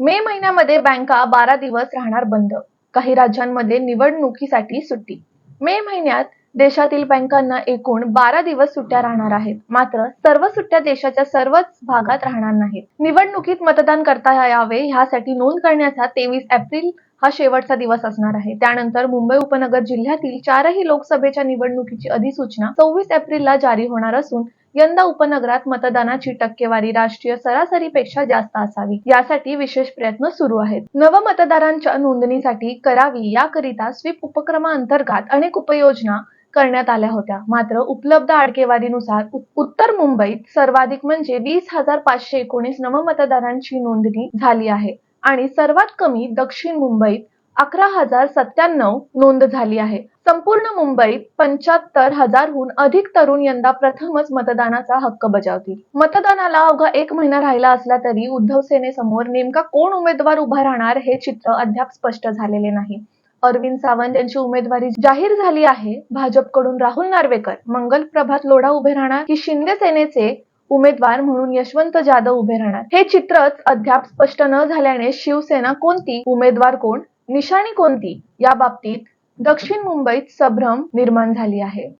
मे महिन्यामध्ये बँका बारा दिवस राहणार बंद. काही राज्यांमध्ये निवडणुकीसाठी सुट्टी. मे महिन्यात देशातील बँकांना एकूण बारा दिवस सुट्ट्या राहणार आहेत. मात्र सर्व सुट्ट्या देशाच्या सर्वच भागात राहणार नाहीत. निवडणुकीत मतदान करता यावे ह्यासाठी नोंद करण्याचा तेवीस एप्रिल हा शेवटचा दिवस असणार आहे. त्यानंतर मुंबई उपनगर जिल्ह्यातील चारही लोकसभेच्या निवडणुकीची अधिसूचना सव्वीस एप्रिलला जारी होणार असून यंदा उपनगरात मतदानाची टक्केवारी राष्ट्रीय सरासरीपेक्षा जास्त असावी. यासाठी विशेष प्रयत्न सुरू आहेत. नवमतदारांच्या नोंदणीसाठी करावी याकरिता स्वीप उपक्रमाअंतर्गत अनेक उपयोजना करण्यात आल्या होत्या. मात्र उपलब्ध आडकेवारीनुसार उत्तर मुंबईत सर्वाधिक म्हणजे वीस हजार पाचशे एकोणीस नवमतदारांची नोंदणी झाली आहे. आणि सर्वात कमी दक्षिण मुंबईत अकरा हजार सत्त्याण्णव नोंद झाली आहे. संपूर्ण मुंबईत पंच्याहत्तर हजारहून अधिक तरुण यंदा प्रथमच मतदानाचा हक्क बजावतील. मतदानाला अवघा एक महिना राहिला असला तरी उद्धव सेनेसमोर नेमका कोण उमेदवार उभा राहणार हे चित्र अद्याप स्पष्ट झालेले नाही. अरविंद सावंत यांची उमेदवारी जाहीर झाली आहे. भाजपकडून राहुल नार्वेकर मंगल प्रभात लोढा उभे राहणार की शिंदे सेनेचे उमेदवार म्हणून यशवंत जाधव उभे राहणार. हे चित्रच अद्याप स्पष्ट न झाल्याने शिवसेना कोणती उमेदवार कोण निशाणी कोणती या बाबतीत दक्षिण मुंबईत संभ्रम निर्माण झाली आहे.